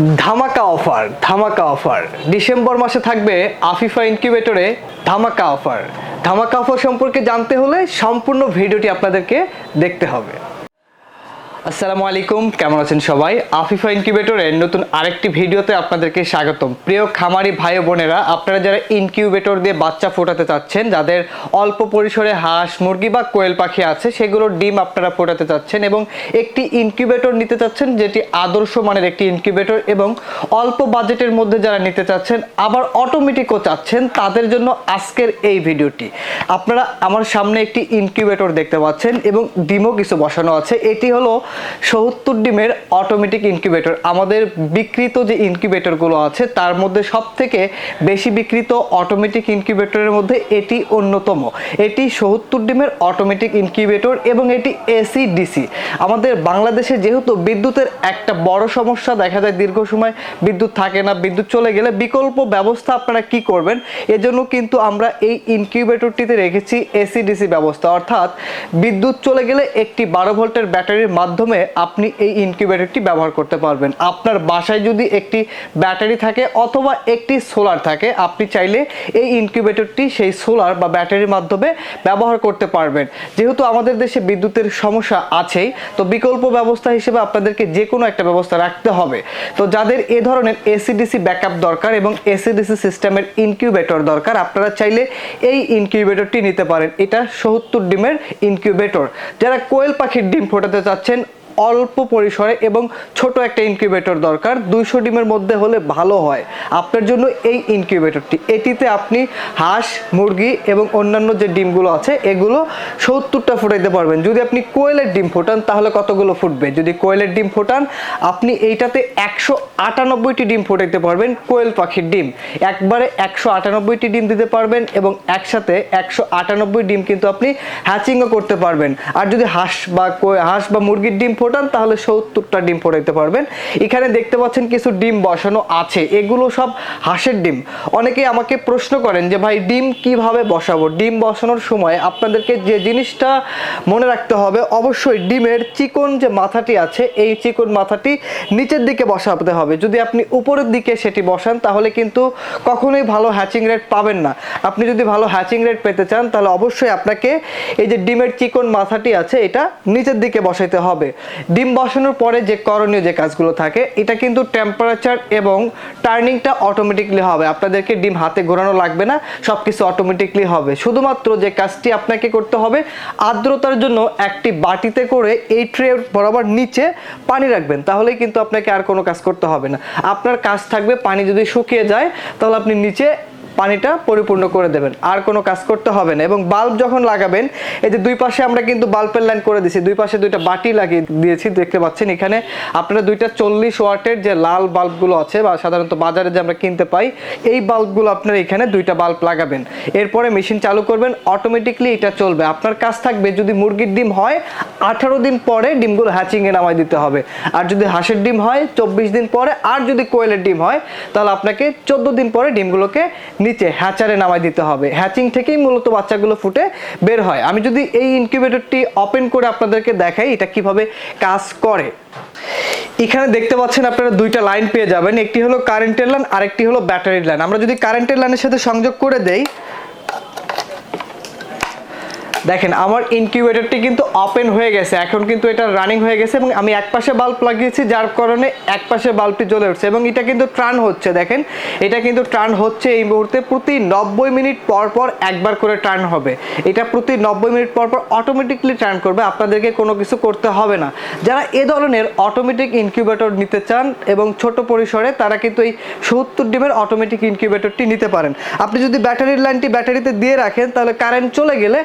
ধামাকা অফার ধামাকা offer. December মাসে থাকবে আফিফা ইনকিউবেটরে ধামাকা অফার। ধামাকা অফার সম্পর্কে জানতে হলে সম্পূর্ণ ভিডিওটি আপনাদেরকে দেখতে হবে। আসসালামু আলাইকুম, কেমন আছেন সবাই? আফিফা ইনকিউবেটরের নতুন আরেকটি ভিডিওতে আপনাদেরকে স্বাগতম। প্রিয় খামারি ভাই বোনেরা, আপনারা যারা ইনকিউবেটর দিয়ে বাচ্চা ফোটাতে চাচ্ছেন, যাদের অল্প পরিসরে হাঁস, মুরগি বা কোয়েল পাখি আছে সেগুলোর ডিম আপনারা ফোটাতে চাচ্ছেন এবং একটি ইনকিউবেটর নিতে চাচ্ছেন যেটি আদর্শ মানের একটি ইনকিউবেটর এবং অল্প বাজেটের মধ্যে যারা নিতে চাচ্ছেন, আবার অটোমেটিকও চাচ্ছেন, তাদের জন্য আজকের এই ভিডিওটি। আপনারা আমার সামনে একটি ইনকিউবেটর দেখতে পাচ্ছেন এবং ডিমও কিছু বসানো আছে। এটি হলো সত্তর ডিমের অটোমেটিক ইনকিউবেটর আমাদের বিকৃত যে ইনকিউবেটরগুলো আছে, তার মধ্যে সব থেকে বেশি বিকৃত অটোমেটিক ইনকিউবেটরের মধ্যে এটি অন্যতম। এটি সত্তর ডিমের অটোমেটিক ইনকিউবেটর এবং এটি এসি ডিসি আমাদের বাংলাদেশে যেহেতু বিদ্যুতের একটা বড় সমস্যা, দেখা যায় দীর্ঘ সময় বিদ্যুৎ থাকে না, বিদ্যুৎ চলে গেলে বিকল্প ব্যবস্থা আপনারা কি করবেন? এজন্য কিন্তু আমরা এই ইনকিউবেটরটিতে রেখেছি এসি ডিসি ব্যবস্থা। অর্থাৎ বিদ্যুৎ চলে গেলে একটি বারো ভোল্টের ব্যাটারির মাধ্যমে আপনি এই ইনকিউবেটরটি ব্যবহার করতে পারবেন। আপনার বাসায় যদি একটি ব্যাটারি থাকে অথবা একটি সোলার থাকে, আপনি চাইলে এই ইনকিউবেটরটি সেই সোলার বা ব্যাটারির মাধ্যমে ব্যবহার করতে পারবেন। যেহেতু আমাদের দেশে বিদ্যুতের সমস্যা আছেই, তো বিকল্প ব্যবস্থা হিসেবে আপনাদেরকে যে কোনো একটা ব্যবস্থা রাখতে হবে। তো যাদের এ ধরনের এসিডিসি ব্যাকআপ দরকার এবং এসিডিসি সিস্টেমের ইনকিউবেটর দরকার, আপনারা চাইলে এই ইনকিউবেটরটি নিতে পারেন। এটা সত্তর ডিমের ইনকিউবেটর যারা কোয়েল পাখির ডিম ফোটাতে চাচ্ছেন অল্প পরিসরে এবং ছোট একটা ইনকিউবেটর দরকার। দুইশো ডিমের মধ্যে হলে ভালো হয়। আপনার জন্য এই ইনকিউবেটরটি এটিতে আপনি হাঁস, মুরগি এবং অন্যান্য যে ডিমগুলো আছে, এগুলো সত্তরটা ফুটাইতে পারবেন। যদি আপনি কোয়েলের ডিম ফোটান, তাহলে কতগুলো ফুটবে? যদি কোয়েলের ডিম ফোটান, আপনি এইটাতে একশো আটানব্বইটি ডিম ফোটাইতে পারবেন, কোয়েল পাখির ডিম। একবারে একশো আটানব্বইটি ডিম দিতে পারবেন এবং একসাথে একশো আটানব্বই ডিম কিন্তু আপনি হ্যাচিংও করতে পারবেন। আর যদি হাঁস বা হাঁস বা মুরগির ডিম ফোটান, তাহলে সত্তরটা ডিম ফোটাইতে পারবেন। এখানে দেখতে পাচ্ছেন কিছু ডিম বসানো আছে। এগুলো সব হাঁসের ডিম। অনেকে আমাকে প্রশ্ন করেন যে, ভাই, ডিম কীভাবে বসাবো? ডিম বসানোর সময় আপনাদেরকে যে জিনিসটা মনে রাখতে হবে, অবশ্যই ডিমের চিকন যে মাথাটি আছে, এই চিকন মাথাটি নিচের দিকে বসাতে হবে। যদি আপনি উপরের দিকে সেটি বসান, তাহলে কিন্তু কখনোই ভালো হ্যাচিং রেট পাবেন না। আপনি যদি ভালো হ্যাচিং রেট পেতে চান, তাহলে অবশ্যই আপনাকে এই যে ডিমের চিকন মাথাটি আছে, এটা নিচের দিকে বসাইতে হবে। ডিম বসানোর পরে যে করণীয় যে কাজগুলো থাকে, এটা কিন্তু টেম্পারেচার এবং টার্নিংটা অটোমেটিকলি হবে। আপনাদেরকে ডিম হাতে ঘোরানো লাগবে না সব কিছু অটোমেটিকলি হবে। শুধুমাত্র যে কাজটি আপনাকে করতে হবে, আর্দ্রতার জন্য একটি বাটিতে করে এই ট্রে বরাবর নিচে পানি রাখবেন। তাহলেই কিন্তু আপনাকে আর কোনো কাজ করতে হবে না। আপনার কাজ থাকবে পানি যদি শুকিয়ে যায়, তাহলে আপনি নিচে পানিটা পরিপূর্ণ করে দেবেন। আর কোনো কাজ করতে হবে না। এবং বাল্ব যখন লাগাবেন, এই যে দুই পাশে আমরা কিন্তু বাল্বের লাইন করে দিয়েছি, দুই পাশে দুইটা বাটি লাগিয়ে দিয়েছি, দেখতে পাচ্ছেন এখানে। আপনারা দুইটা চল্লিশ ওয়াটের যে লাল বাল্বগুলো আছে, বা সাধারণত বাজারে যে আমরা কিনতে পাই, এই বাল্বগুলো আপনারা এখানে দুইটা বাল্ব লাগাবেন। এরপরে মেশিন চালু করবেন অটোমেটিকলি এটা চলবে। আপনার কাজ থাকবে, যদি মুরগির ডিম হয়, আঠারো দিন পরে ডিমগুলো হ্যাচিংয়ে নামাই দিতে হবে। আর যদি হাঁসের ডিম হয়, চব্বিশ দিন পরে, আর যদি কোয়েলের ডিম হয়, তাহলে আপনাকে চোদ্দ দিন পরে ডিমগুলোকে নিচে হ্যাচারে নামাই দিতে হবে। হ্যাচিং থেকেই মূলত বাচ্চাগুলো ফুটে বের হয়। আমি যদি এই ইনকিউবেটরটি ওপেন করে আপনাদেরকে দেখাই এটা কীভাবে কাজ করে। এখানে দেখতে পাচ্ছেন আপনারা দুইটা লাইন পেয়ে যাবেন। একটি হলো কারেন্টের লাইন, আরেকটি হলো ব্যাটারির লাইন। আমরা যদি কারেন্টের লাইনের সাথে সংযোগ করে দেই দেখেন, আমার ইনকিউবেটরটি কিন্তু ওপেন হয়ে গেছে। এখন কিন্তু এটা রানিং হয়ে গেছে এবং আমি এক পাশে বাল্ব লাগিয়েছি, যার কারণে এক পাশে বাল্বটি জ্বলে উঠছে এবং এটা কিন্তু ট্রান হচ্ছে, দেখেন। এটা কিন্তু ট্রান হচ্ছে এই মুহূর্তে প্রতি নব্বই মিনিট পর পর একবার করে টার্ন হবে। এটা প্রতি নব্বই মিনিট পর পর অটোমেটিকলি টার্ন করবে, আপনাদেরকে কোনো কিছু করতে হবে না। যারা এ ধরনের অটোমেটিক ইনকিউবেটর নিতে চান এবং ছোট পরিসরে, তারা কিন্তু এই সত্তর ডিমের অটোমেটিক ইনকিউবেটরটি নিতে পারেন। আপনি যদি ব্যাটারির লাইনটি ব্যাটারিতে দিয়ে রাখেন, তাহলে কারেন্ট চলে গেলে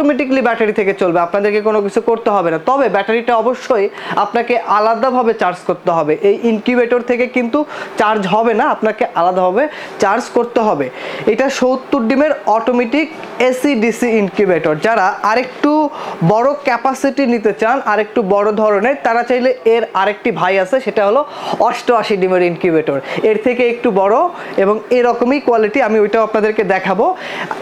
অটোমেটিকলি ব্যাটারি থেকে চলবে। আপনাদেরকে কোনো কিছু করতে হবে না। তবে ব্যাটারিটা অবশ্যই আপনাকে আলাদাভাবে চার্জ করতে হবে। এই ইনকিউবেটর থেকে কিন্তু চার্জ হবে না, আপনাকে আলাদাভাবে চার্জ করতে হবে। এটা সত্তর ডিমের অটোমেটিক এসি ডিসি ইনকিউবেটর যারা আরেকটু বড় ক্যাপাসিটি নিতে চান, আরেকটু বড় ধরনের, তারা চাইলে এর আরেকটি ভাই আছে, সেটা হলো অষ্টআশি ডিমের ইনকিউবেটর এর থেকে একটু বড় এবং এরকমই কোয়ালিটি আমি ওইটাও আপনাদেরকে দেখাবো।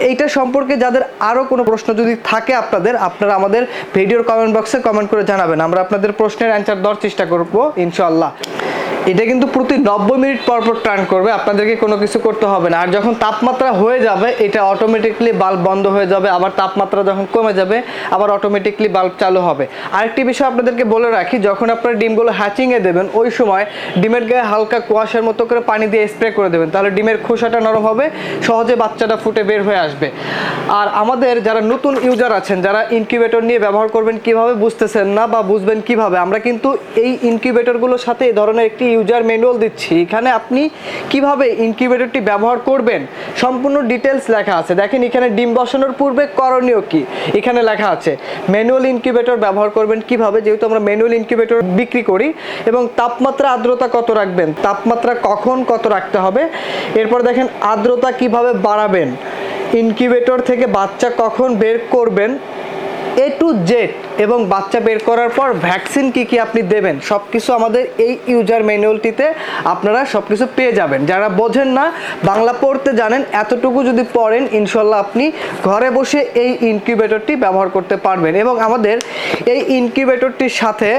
এইটা সম্পর্কে যাদের আরও কোনো প্রশ্ন যদি থাকে আপনাদের, আপনারা আমাদের ভিডিওর কমেন্ট বক্সে কমেন্ট করে জানাবেন। আমরা আপনাদের প্রশ্নের অ্যান্সার দেওয়ার চেষ্টা করব, ইনশাআল্লাহ। এটা কিন্তু প্রতি নব্বই মিনিট পর পর টার্ন করবে, আপনাদেরকে কোনো কিছু করতে হবে না। আর যখন তাপমাত্রা হয়ে যাবে, এটা অটোমেটিকলি বাল্ব বন্ধ হয়ে যাবে, আবার তাপমাত্রা যখন কমে যাবে, আবার অটোমেটিকলি বাল্ব চালু হবে। আরেকটি বিষয় আপনাদেরকে বলে রাখি, যখন আপনারা ডিমগুলো হ্যাচিংয়ে দেবেন, ওই সময় ডিমের গায়ে হালকা কুয়াশার মতো করে পানি দিয়ে স্প্রে করে দেবেন, তাহলে ডিমের খোসাটা নরম হবে, সহজে বাচ্চাটা ফুটে বের হয়ে আসবে। আর আমাদের যারা নতুন ইউজার আছেন, যারা ইনকিউবেটর নিয়ে ব্যবহার করবেন কীভাবে বুঝতেছেন না বা বুঝবেন কীভাবে, আমরা কিন্তু এই ইনকিউবেটরগুলোর সাথে এই ধরনের একটি ইউজার ম্যানুয়াল দিচ্ছি। এখানে আপনি কীভাবে ইনকিউবেটরটি ব্যবহার করবেন, সম্পূর্ণ ডিটেলস লেখা আছে। দেখেন, এখানে ডিম বসানোর পূর্বে করণীয় কি? এখানে লেখা আছে ম্যানুয়াল ইনকিউবেটর ব্যবহার করবেন কীভাবে? যেহেতু আমরা ম্যানুয়াল ইনকিউবেটর বিক্রি করি, এবং তাপমাত্রা, আর্দ্রতা কত রাখবেন? তাপমাত্রা কখন কত রাখতে হবে? এরপর দেখেন, আর্দ্রতা কীভাবে বাড়াবেন? ইনকিউবেটর থেকে বাচ্চা কখন বের করবেন? এ টু জেড এবং বাচ্চা বের করার পর ভ্যাকসিন কি কি আপনি দেবেন? সব কিছু আমাদের এই ইউজার ম্যানুয়ালটিতে আপনারা সব কিছু পেয়ে যাবেন। যারা বোঝেন না, বাংলা পড়তে জানেন, এতটুকু যদি পড়েন ইনশাল্লাহ আপনি ঘরে বসে এই ইনকিউবেটরটি ব্যবহার করতে পারবেন। এবং আমাদের এই ইনকিউবেটরটির সাথে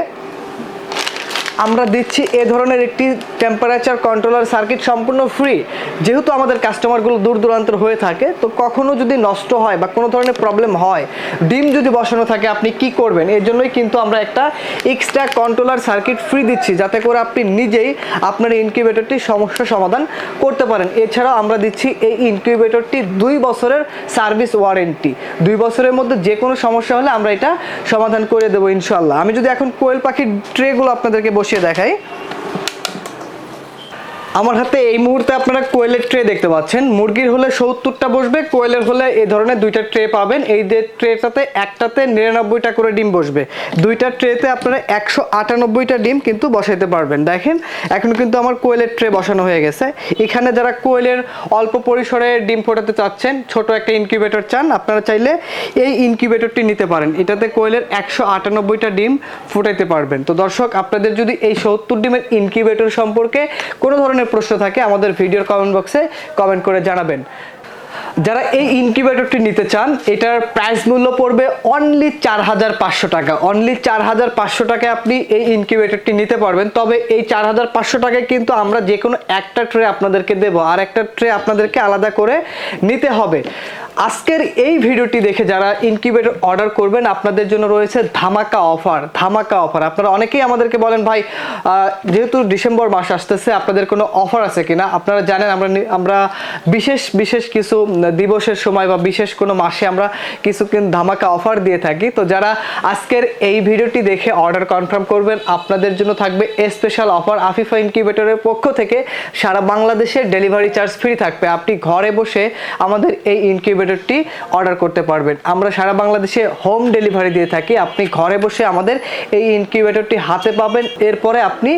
আমরা দিচ্ছি এ ধরনের একটি টেম্পারেচার কন্ট্রোলার সার্কিট সম্পূর্ণ ফ্রি যেহেতু আমাদের কাস্টমারগুলো দূর দূরান্তর হয়ে থাকে, তো কখনো যদি নষ্ট হয় বা কোনো ধরনের প্রবলেম হয়, ডিম যদি বসানো থাকে, আপনি কি করবেন? এর জন্যই কিন্তু আমরা একটা এক্সট্রা কন্ট্রোলার সার্কিট ফ্রি দিচ্ছি, যাতে করে আপনি নিজেই আপনার ইনকিউবেটরটি সমস্যা সমাধান করতে পারেন। এছাড়াও আমরা দিচ্ছি এই ইনকিউবেটরটি দুই বছরের সার্ভিস ওয়ারেন্টি দুই বছরের মধ্যে যে কোনো সমস্যা হলে আমরা এটা সমাধান করে দেবো ইনশাল্লাহ আমি যদি এখন কোয়েল পাখির ট্রেগুলো আপনাদেরকে বসিয়ে দেখাই। আমার হাতে এই মুহূর্তে আপনারা কোয়েলের ট্রে দেখতে পাচ্ছেন। মুরগির হলে সত্তরটা বসবে, কোয়েলের হলে এই ধরনের দুইটা ট্রে পাবেন। এই ট্রেটাতে একটাতে নিরানব্বইটা করে ডিম বসবে। দুইটা ট্রেতে আপনারা একশো আটানব্বইটা ডিম কিন্তু বসাইতে পারবেন। দেখেন, এখন কিন্তু আমার কোয়েলের ট্রে বসানো হয়ে গেছে। এখানে যারা কোয়েলের অল্প পরিসরে ডিম ফোটাতে চাচ্ছেন, ছোট একটা ইনকিউবেটর চান, আপনারা চাইলে এই ইনকিউবেটরটি নিতে পারেন। এটাতে কোয়েলের একশো আটানব্বইটা ডিম ফুটাইতে পারবেন। তো দর্শক, আপনাদের যদি এই সত্তর ডিমের ইনকিউবেটর সম্পর্কে কোনো ধরনের প্রশ্ন থাকে, আমাদের ভিডিওর কমেন্ট বক্সে কমেন্ট করে জানাবেন। যারা এই ইনকিউবেটরটি নিতে চান, এটার প্রাইস মূল্য পড়বে অনলি চার হাজার পাঁচশো টাকা। অনলি চার হাজার পাঁচশো টাকায় আপনি এই ইনকিউবেটরটি নিতে পারবেন। তবে এই চার হাজার পাঁচশো টাকায় কিন্তু আমরা যে কোনো একটা ট্রে আপনাদেরকে দেব। আর একটা ট্রে আপনাদেরকে আলাদা করে নিতে হবে। আজকের এই ভিডিওটি দেখে যারা ইনকিউবেটর অর্ডার করবেন, আপনাদের জন্য রয়েছে ধামাকা অফার ধামাকা অফার আপনারা অনেকেই আমাদেরকে বলেন, ভাই যেহেতু ডিসেম্বর মাস আসতেছে, আপনাদের কোনো অফার আছে কিনা? আপনারা জানেন, আমরা আমরা বিশেষ বিশেষ কিছু দিবসের সময় বা বিশেষ কোনো মাসে আমরা কিছু ধামাকা অফার দিয়ে থাকি। তো যারা আজকের এই ভিডিওটি দেখে অর্ডার কনফার্ম করবেন, আপনাদের জন্য থাকবে স্পেশাল অফার আফিফা ইনকিউবেটরের পক্ষ থেকে। সারা বাংলাদেশে ডেলিভারি চার্জ ফ্রি থাকবে। আপনি ঘরে বসে আমাদের এই ইনকিউবেটরটি অর্ডার করতে পারবেন। আমরা সারা বাংলাদেশে হোম ডেলিভারি দিয়ে থাকি। আপনি ঘরে বসে আমাদের এই ইনকিউবেটরটি হাতে পাবেন। এরপরে আপনি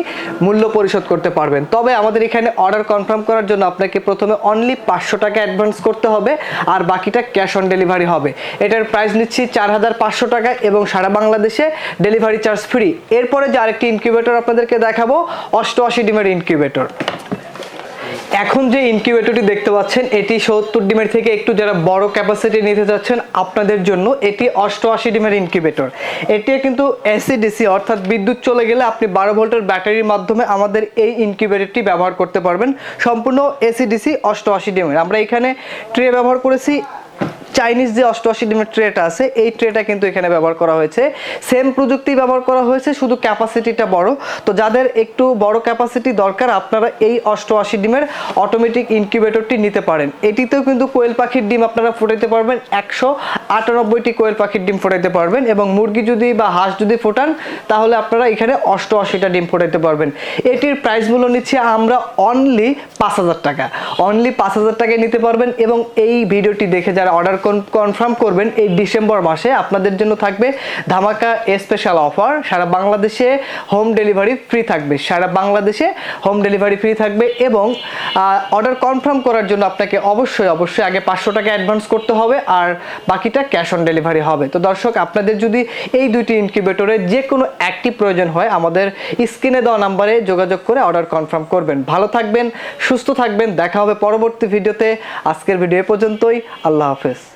মূল্য পরিশোধ করতে পারবেন। তবে আমাদের এখানে অর্ডার কনফার্ম করার জন্য আপনাকে প্রথমে অনলি পাঁচশো টাকা অ্যাডভান্স করতে হবে আর বাকিটা ক্যাশ অন ডেলিভারি হবে। এটার প্রাইস নিচ্ছি চার হাজার পাঁচশো টাকা এবং সারা বাংলাদেশে ডেলিভারি চার্জ ফ্রি এরপরে যে আরেকটি ইনকিউবেটর আপনাদেরকে দেখাবো, অষ্টআশি ডিমের ইনকিউবেটর এখন যে ইনকিউবেটরটি দেখতে পাচ্ছেন, এটি সত্তর ডিমের থেকে একটু যারা বড় ক্যাপাসিটি নিতে চাচ্ছেন, আপনাদের জন্য এটি অষ্টআশি ডিমের ইনকিউবেটর এটি কিন্তু এসিডিসি অর্থাৎ বিদ্যুৎ চলে গেলে আপনি বারো ভোল্টের ব্যাটারির মাধ্যমে আমাদের এই ইনকিউবেটরটি ব্যবহার করতে পারবেন। সম্পূর্ণ এসিডিসি অষ্টআশি ডিমের। আমরা এখানে ট্রে ব্যবহার করেছি চাইনিজ যে অষ্টআশি ডিমের ট্রেটা আছে, এই ট্রেটা কিন্তু এখানে ব্যবহার করা হয়েছে। সেম প্রযুক্তি ব্যবহার করা হয়েছে, শুধু ক্যাপাসিটিটা বড়। তো যাদের একটু বড় ক্যাপাসিটি দরকার, আপনারা এই অষ্টআশি ডিমের অটোমেটিক ইনকিউবেটরটি নিতে পারেন। এটিতেও কিন্তু কোয়েল পাখির ডিম আপনারা ফোটাইতে পারবেন, একশো আটানব্বইটি কোয়েল পাখির ডিম ফোটাইতে পারবেন এবং মুরগি যদি বা হাঁস যদি ফোটান, তাহলে আপনারা এখানে অষ্টআশিটা ডিম ফোটাইতে পারবেন। এটির প্রাইস মূল্য নিচ্ছি আমরা অনলি পাঁচ হাজার টাকা। অনলি পাঁচ হাজার টাকায় নিতে পারবেন এবং এই ভিডিওটি দেখে যারা অর্ডার কনফার্ম করবেন এই ডিসেম্বর মাসে। আপনাদের জন্য থাকবে ধামাকা স্পেশাল অফার সারা বাংলাদেশে হোম ডেলিভারি ফ্রি থাকবে। সারা বাংলাদেশে হোম ডেলিভারি ফ্রি থাকবে এবং অর্ডার কনফার্ম করার জন্য আপনাকে অবশ্যই অবশ্যই আগে পাঁচশো টাকা অ্যাডভান্স করতে হবে আর বাকিটা ক্যাশ অন ডেলিভারি হবে। তো দর্শক, আপনাদের যদি এই দুইটি ইনকিউবেটরে যে কোনো একটি প্রয়োজন হয়, আমাদের স্ক্রিনে দেওয়া নাম্বারে যোগাযোগ করে অর্ডার কনফার্ম করবেন। ভালো থাকবেন, সুস্থ থাকবেন। দেখা হবে পরবর্তী ভিডিওতে আজকের ভিডিও পর্যন্তই। আল্লাহ হাফেজ।